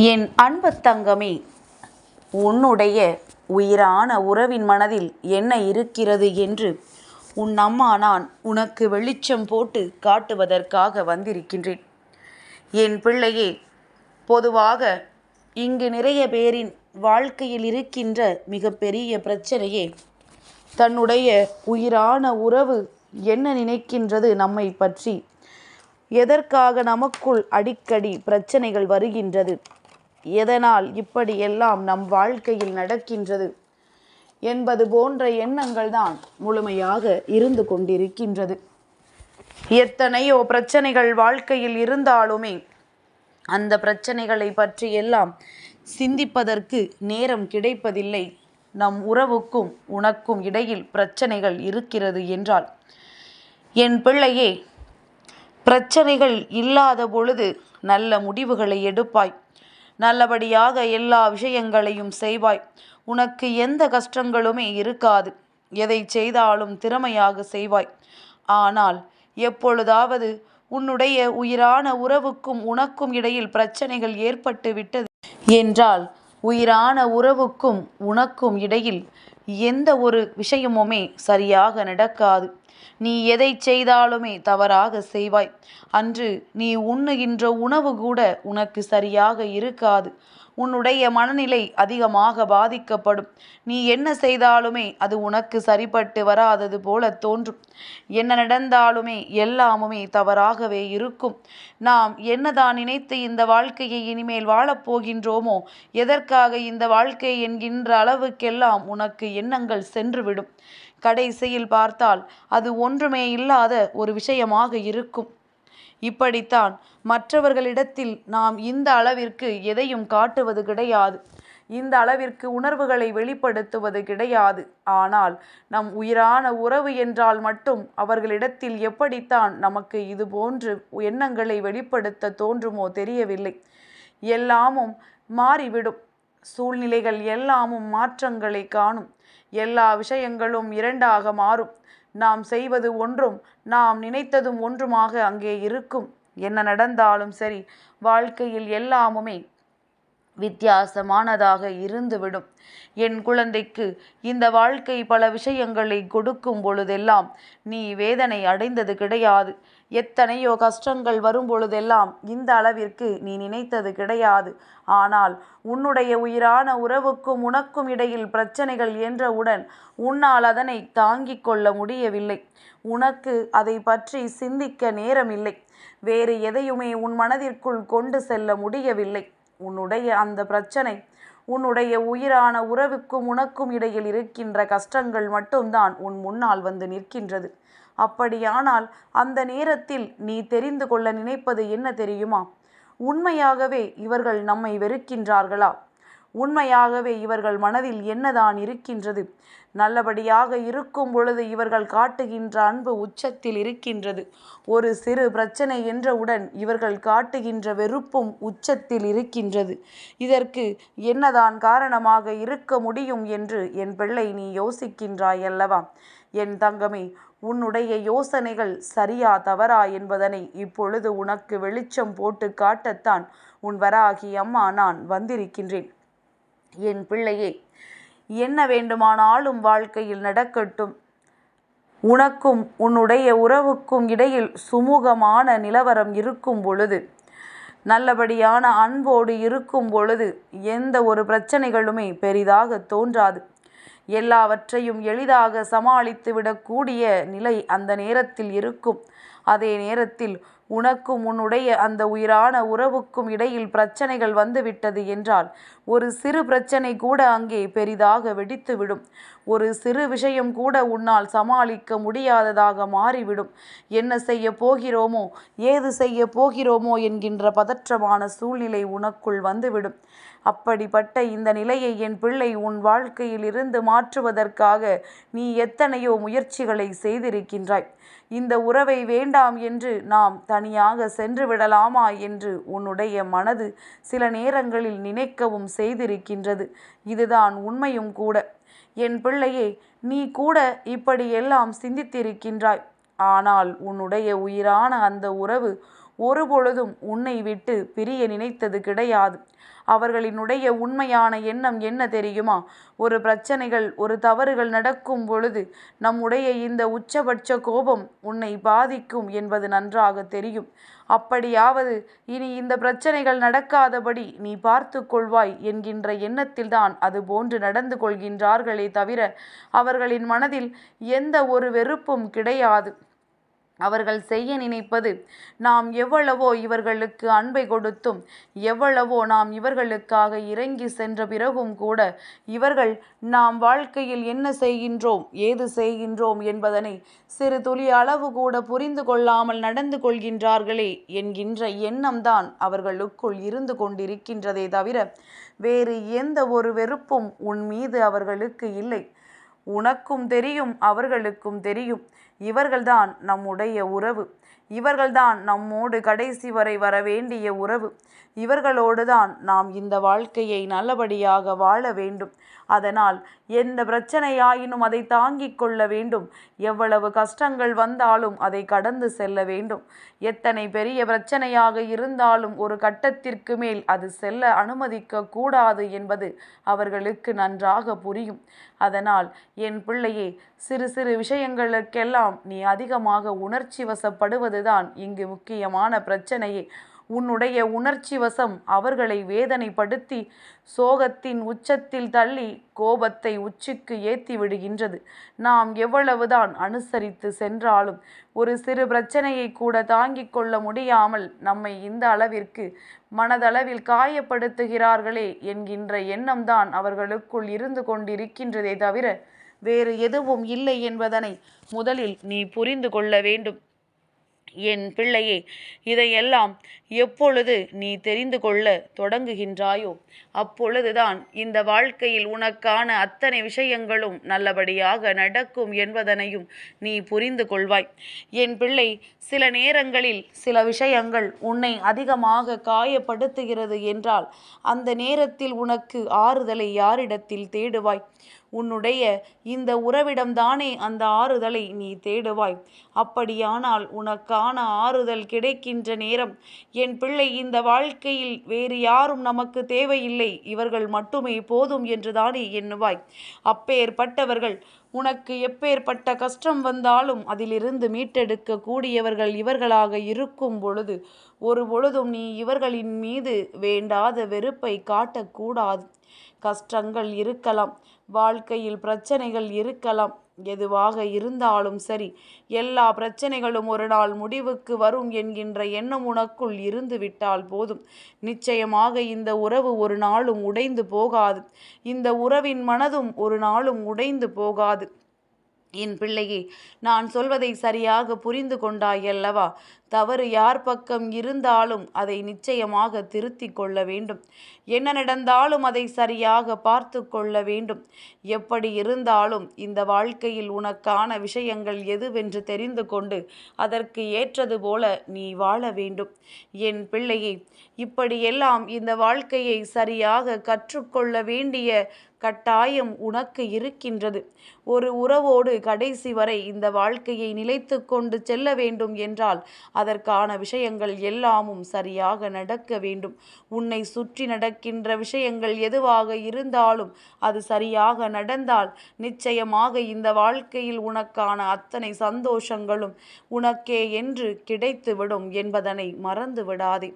என் அன்பு தங்கமே உன்னுடைய உயிரான உறவின் மனதில் என்ன இருக்கிறது என்று உன் அம்மா நான் உனக்கு வெளிச்சம் போட்டு காட்டுவதற்காக வந்திருக்கின்றேன். என் பிள்ளையே பொதுவாக இங்கு நிறைய பேரின் வாழ்க்கையில் இருக்கின்ற மிகப்பெரிய பிரச்சனையே தன்னுடைய உயிரான உறவு என்ன நினைக்கின்றது நம்மை பற்றி எதற்காக நமக்குள் அடிக்கடி பிரச்சனைகள் வருகின்றது? எதனால் இப்படியெல்லாம் நம் வாழ்க்கையில் நடக்கின்றது என்பது போன்ற எண்ணங்கள் தான் முழுமையாக இருந்து கொண்டிருக்கின்றது. எத்தனையோ பிரச்சனைகள் வாழ்க்கையில் இருந்தாலுமே அந்த பிரச்சனைகளை பற்றி எல்லாம் சிந்திப்பதற்கு நேரம் கிடைப்பதில்லை. நம் உறவுக்கும் உனக்கும் இடையில் பிரச்சனைகள் இருக்கிறது என்றால் என் பிள்ளையே பிரச்சனைகள் இல்லாத பொழுது நல்ல முடிவுகளை எடுப்பாய். நல்லபடியாக எல்லா விஷயங்களையும் செய்வாய். உனக்கு எந்த கஷ்டங்களுமே இருக்காது. எதை செய்தாலும் திறமையாக செய்வாய். ஆனால் எப்பொழுதாவது உன்னுடைய உயிரான உறவுக்கும் உனக்கும் இடையில் பிரச்சனைகள் ஏற்பட்டு விட்டது என்றால் உயிரான உறவுக்கும் உனக்கும் இடையில் எந்த ஒரு விஷயமுமே சரியாக நடக்காது. நீ எதை செய்தாலுமே தவறாக செய்வாய். அன்று நீ உண்ணுகின்ற உணவு கூட உனக்கு சரியாக இருக்காது. உன்னுடைய மனநிலை அதிகமாக பாதிக்கப்படும். நீ என்ன செய்தாலுமே அது உனக்கு சரிப்பட்டு வராதது போல தோன்றும். என்ன நடந்தாலுமே எல்லாமுமே தவறாகவே இருக்கும். நாம் என்னதான் நினைத்து இந்த வாழ்க்கையை இனிமேல் வாழப்போகின்றோமோ எதற்காக இந்த வாழ்க்கை என்கின்ற அளவுக்கெல்லாம் உனக்கு எண்ணங்கள் சென்றுவிடும். கடைசியில் பார்த்தால் அது ஒன்றுமே இல்லாத ஒரு விஷயமாக இருக்கும். இப்படித்தான் மற்றவர்களிடத்தில் நாம் இந்த அளவிற்கு எதையும் காட்டுவது கிடையாது. இந்த அளவிற்கு உணர்வுகளை வெளிப்படுத்துவது கிடையாது. ஆனால் நம் உயிரான உறவு என்றால் மட்டும் அவர்களிடத்தில் எப்படித்தான் நமக்கு இது போன்று எண்ணங்களை வெளிப்படுத்த தோன்றுமோ தெரியவில்லை. எல்லாமும் மாறிவிடும். சூழ்நிலைகள் எல்லாமும் மாற்றங்களை காணும். எல்லா விஷயங்களும் இரண்டாக மாறும். நாம் செய்வது ஒன்றும் நாம் நினைத்ததும் ஒன்றுமாக அங்கே இருக்கும். என்ன நடந்தாலும் சரி வாழ்க்கையில் எல்லாமுமே வித்தியாசமானதாக இருந்துவிடும். என் குழந்தைக்கு இந்த வாழ்க்கை பல விஷயங்களை கொடுக்கும் பொழுதெல்லாம் நீ வேதனை அடைந்தது கிடையாது. எத்தனையோ கஷ்டங்கள் வரும் பொழுதெல்லாம் இந்த அளவிற்கு நீ நினைத்தது கிடையாது. ஆனால் உன்னுடைய உயிரான உறவுக்கும் உனக்கும் இடையில் பிரச்சனைகள் என்றவுடன் உன்னால் அதனை தாங்கிக் கொள்ள முடியவில்லை. உனக்கு அதை பற்றி சிந்திக்க நேரமில்லை. வேறு எதையுமே உன் மனதிற்குள் கொண்டு செல்ல முடியவில்லை. உன்னுடைய அந்த பிரச்சனை உன்னுடைய உயிரான உறவுக்கும் உனக்கும் இடையில் இருக்கின்ற கஷ்டங்கள் மட்டும்தான் உன் முன்னால் வந்து நிற்கின்றது. அப்படியானால் அந்த நேரத்தில் நீ தெரிந்து கொள்ள நினைப்பது என்ன தெரியுமா? உண்மையாகவே இவர்கள் நம்மை வெறுக்கின்றார்களா? உண்மையாகவே இவர்கள் மனதில் என்னதான் இருக்கின்றது? நல்லபடியாக இருக்கும் பொழுது இவர்கள் காட்டுகின்ற அன்பு உச்சத்தில் இருக்கின்றது. ஒரு சிறு பிரச்சனை என்றவுடன் இவர்கள் காட்டுகின்ற வெறுப்பும் உச்சத்தில் இருக்கின்றது. இதற்கு என்னதான் காரணமாக இருக்க முடியும் என்று என் பிள்ளை நீ யோசிக்கின்றாய் அல்லவா? என் தங்கமே உன்னுடைய யோசனைகள் சரியா தவறா என்பதனை இப்பொழுது உனக்கு வெளிச்சம் போட்டு காட்டத்தான் உன் வராகி அம்மா நான் வந்திருக்கின்றேன். என் பிள்ளையே என்ன வேண்டுமானாலும் வாழ்க்கையில் நடக்கட்டும். உனக்கும் உன்னுடைய உறவுக்கும் இடையில் சுமூகமான நிலவரம் இருக்கும் பொழுது நல்லபடியான அன்போடு இருக்கும் பொழுது எந்த ஒரு பிரச்சனைகளுமே பெரிதாக தோன்றாது. எல்லாவற்றையும் எளிதாக சமாளித்து விடக்கூடிய நிலை அந்த நேரத்தில் இருக்கும். அதே நேரத்தில் உனக்கும் உன்னுடைய அந்த உயிரான உறவுக்கும் இடையில் பிரச்சனைகள் வந்துவிட்டது என்றால் ஒரு சிறு பிரச்சனை கூட அங்கே பெரிதாக வெடித்துவிடும். ஒரு சிறு விஷயம் கூட உன்னால் சமாளிக்க முடியாததாக மாறிவிடும். என்ன செய்ய போகிறோமோ ஏது செய்ய போகிறோமோ என்கின்ற பதற்றமான சூழ்நிலை உனக்குள் வந்துவிடும். அப்படிப்பட்ட இந்த நிலையை என் பிள்ளை உன் வாழ்க்கையில் இருந்து மாற்றுவதற்காக நீ எத்தனையோ முயற்சிகளை செய்திருக்கின்றாய். இந்த உறவை வேண்டாம் என்று நாம் தனியாக சென்று விடலாமா என்று உன்னுடைய மனது சில நேரங்களில் நினைக்கவும் செய்திருக்கின்றது. இதுதான் உண்மையும் கூட. என் பிள்ளையே நீ கூட இப்படியெல்லாம் சிந்தித்திருக்கின்றாய். ஆனால் உன்னுடைய உயிரான அந்த உறவு ஒருபொழுதும் உன்னை விட்டு பிரிய நினைத்தது கிடையாது. அவர்களினுடைய உண்மையான எண்ணம் என்ன தெரியுமா? ஒரு பிரச்சனைகள் ஒரு தவறுகள் நடக்கும் பொழுது நம்முடைய இந்த உச்சபட்ச கோபம் உன்னை பாதிக்கும் என்பது நன்றாக தெரியும். அப்படியாவது இனி இந்த பிரச்சனைகள் நடக்காதபடி நீ பார்த்து கொள்வாய் என்கின்ற எண்ணத்தில்தான் அது போன்று நடந்து கொள்கின்றார்களே தவிர அவர்களின் மனதில் எந்த ஒரு வெறுப்பும் கிடையாது. அவர்கள் செய்ய நினைப்பது நாம் எவ்வளவோ இவர்களுக்கு அன்பை கொடுத்தும் எவ்வளவோ நாம் இவர்களுக்காக இறங்கி சென்ற பிறகும் கூட இவர்கள் நாம் வாழ்க்கையில் என்ன செய்கின்றோம் ஏது செய்கின்றோம் என்பதனை சிறு துளி அளவு கூட புரிந்து கொள்ளாமல் நடந்து கொள்கின்றார்களே என்கின்ற எண்ணம்தான் அவர்களுக்குள் இருந்து கொண்டிருக்கின்றதே தவிர வேறு எந்த ஒரு வெறுப்பும் உன் மீது அவர்களுக்கு இல்லை. உனக்கும் தெரியும் அவர்களுக்கும் தெரியும். இவர்கள்தான் நம்முடைய உறவு. இவர்கள்தான் நம்மோடு கடைசி வரை வர வேண்டிய உறவு. இவர்களோடு தான் நாம் இந்த வாழ்க்கையை நல்லபடியாக வாழ வேண்டும். அதனால் எந்த பிரச்சனையாயினும் அதை தாங்கிக் கொள்ள வேண்டும். எவ்வளவு கஷ்டங்கள் வந்தாலும் அதை கடந்து செல்ல வேண்டும். எத்தனை பெரிய பிரச்சனையாக இருந்தாலும் ஒரு கட்டத்திற்கு மேல் அது செல்ல அனுமதிக்க கூடாது என்பது அவர்களுக்கு நன்றாக புரியும். அதனால் என் பிள்ளையே சிறு சிறு விஷயங்களுக்கெல்லாம் நீ அதிகமாக உணர்ச்சி வசப்படுவது அதுதான் இங்கு முக்கியமான பிரச்சனையே. உன்னுடைய உணர்ச்சி வசம் அவர்களை வேதனைப்படுத்தி சோகத்தின் உச்சத்தில் தள்ளி கோபத்தை உச்சிக்கு ஏற்றி விடுகின்றது. நாம் எவ்வளவுதான் அனுசரித்து சென்றாலும் ஒரு சிறு பிரச்சனையை கூட தாங்கிக் கொள்ள முடியாமல் நம்மை இந்த அளவிற்கு மனதளவில் காயப்படுத்துகிறார்களே என்கின்ற எண்ணம்தான் அவர்களுக்குள் இருந்து கொண்டிருக்கின்றதே தவிர வேறு எதுவும் இல்லை என்பதனை முதலில் நீ புரிந்து கொள்ள வேண்டும். என் பிள்ளையே இதையெல்லாம் எப்பொழுது நீ தெரிந்து கொள்ள தொடங்குகின்றாயோ அப்பொழுதுதான் இந்த வாழ்க்கையில் உனக்கான அத்தனை விஷயங்களும் நல்லபடியாக நடக்கும் என்பதனையும் நீ புரிந்து கொள்வாய். என் பிள்ளை சில நேரங்களில் சில விஷயங்கள் உன்னை அதிகமாக காயப்படுத்துகிறது என்றால் அந்த நேரத்தில் உனக்கு ஆறுதலை யாரிடத்தில் தேடுவாய்? உன்னுடைய இந்த உறவிடம்தானே அந்த ஆறுதலை நீ தேடுவாய்? அப்படியானால் உனக்கான ஆறுதல் கிடைக்கின்ற நேரம் என் பிள்ளை இந்த வாழ்க்கையில் வேறு யாரும் நமக்கு தேவையில்லை. இவர்கள் மட்டுமே போதும் என்றுதானே எண்ணுவாய். அப்பேற்பட்டவர்கள் உனக்கு எப்பேற்பட்ட கஷ்டம் வந்தாலும் அதிலிருந்து மீட்டெடுக்க கூடியவர்கள் இவர்களாக இருக்கும் பொழுது ஒரு பொழுதும் நீ இவர்களின் மீது வேண்டாத வெறுப்பை காட்டக்கூடாது. கஷ்டங்கள் இருக்கலாம் வாழ்க்கையில் பிரச்சனைகள் இருக்கலாம் எதுவாக இருந்தாலும் சரி எல்லா பிரச்சனைகளும் ஒரு நாள் முடிவுக்கு வரும் என்கின்ற எண்ணம் உனக்குள் இருந்து விட்டால் போதும். நிச்சயமாக இந்த உறவு ஒரு நாளும் உடைந்து போகாது. இந்த உறவின் மனதும் ஒரு நாளும் உடைந்து போகாது. என் பிள்ளையே நான் சொல்வதை சரியாக புரிந்து கொண்டாயல்லவா தவறு யார் பக்கம் இருந்தாலும் அதை நிச்சயமாக திருத்தி கொள்ள வேண்டும். என்ன நடந்தாலும் அதை சரியாக பார்த்து கொள்ள வேண்டும். எப்படி இருந்தாலும் இந்த வாழ்க்கையில் உனக்கான விஷயங்கள் எதுவென்று தெரிந்து கொண்டு அதற்கு ஏற்றது போல நீ வாழ வேண்டும். என் பிள்ளையை இப்படியெல்லாம் இந்த வாழ்க்கையை சரியாக கற்றுக்கொள்ள வேண்டிய கட்டாயம் உனக்கு இருக்கின்றது. ஒரு உறவோடு கடைசி வரை இந்த வாழ்க்கையை நிலைத்து கொண்டு செல்ல வேண்டும் என்றால் அதற்கான விஷயங்கள் எல்லாமும் சரியாக நடக்க வேண்டும். உன்னை சுற்றி நடக்கின்ற விஷயங்கள் எதுவாக இருந்தாலும் அது சரியாக நடந்தால் நிச்சயமாக இந்த வாழ்க்கையில் உனக்கான அத்தனை சந்தோஷங்களும் உனக்கே என்று கிடைத்துவிடும் என்பதனை மறந்து விடாதே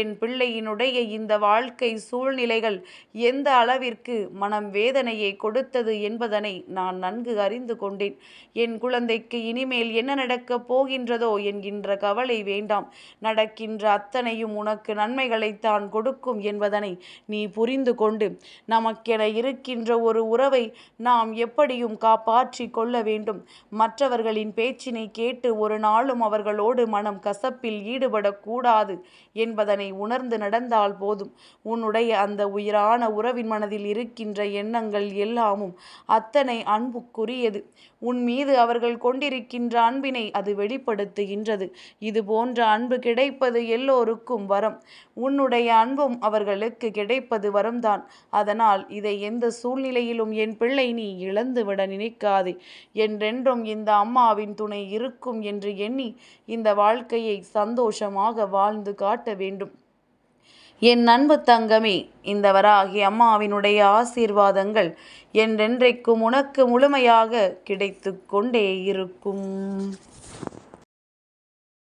என் பிள்ளையினுடைய இந்த வாழ்க்கை சூழ்நிலைகள் எந்த அளவிற்கு மனம் வேதனையை கொடுத்தது என்பதனை நான் நன்கு அறிந்து கொண்டேன். என் குழந்தைக்கு இனிமேல் என்ன நடக்கப் போகின்றதோ என்கின்ற கவலை வேண்டாம். நடக்கின்ற அத்தனையும் உனக்கு நன்மைகளைத்தான் கொடுக்கும் என்பதனை நீ புரிந்து கொண்டு நமக்கென இருக்கின்ற ஒரு உறவை நாம் எப்படியும் காப்பாற்றி கொள்ள வேண்டும். மற்றவர்களின் பேச்சினை கேட்டு ஒரு நாளும் அவர்களோடு மனம் கசப்பில் ஈடுபடக்கூடாது என்பதனை உணர்ந்து நடந்தால் போதும். உன்னுடைய அந்த உயிரான உறவின் மனதில் இருக்கின்ற எண்ணங்கள் எல்லாமும் அத்தனை அன்புக்குரியது. உன் மீது அவர்கள் கொண்டிருக்கின்ற அன்பினை அது வெளிப்படுத்துகின்றது. இது போன்ற அன்பு கிடைப்பது எல்லோருக்கும் வரம். உன்னுடைய அன்பும் அவர்களுக்கு கிடைப்பது வரம்தான். அதனால் இதை எந்த சூழ்நிலையிலும் என் பிள்ளை நீ இழந்துவிட நினைக்காதே. என்றென்றும் இந்த அம்மாவின் துணை இருக்கும் என்று எண்ணி இந்த வாழ்க்கையை சந்தோஷமாக வாழ்ந்து காட்ட வேண்டும். என் அன்பு தங்கமே இந்த வராகி அம்மாவினுடைய ஆசீர்வாதங்கள் என்றென்றைக்கும் உனக்கு முழுமையாக கிடைத்து கொண்டே இருக்கும்.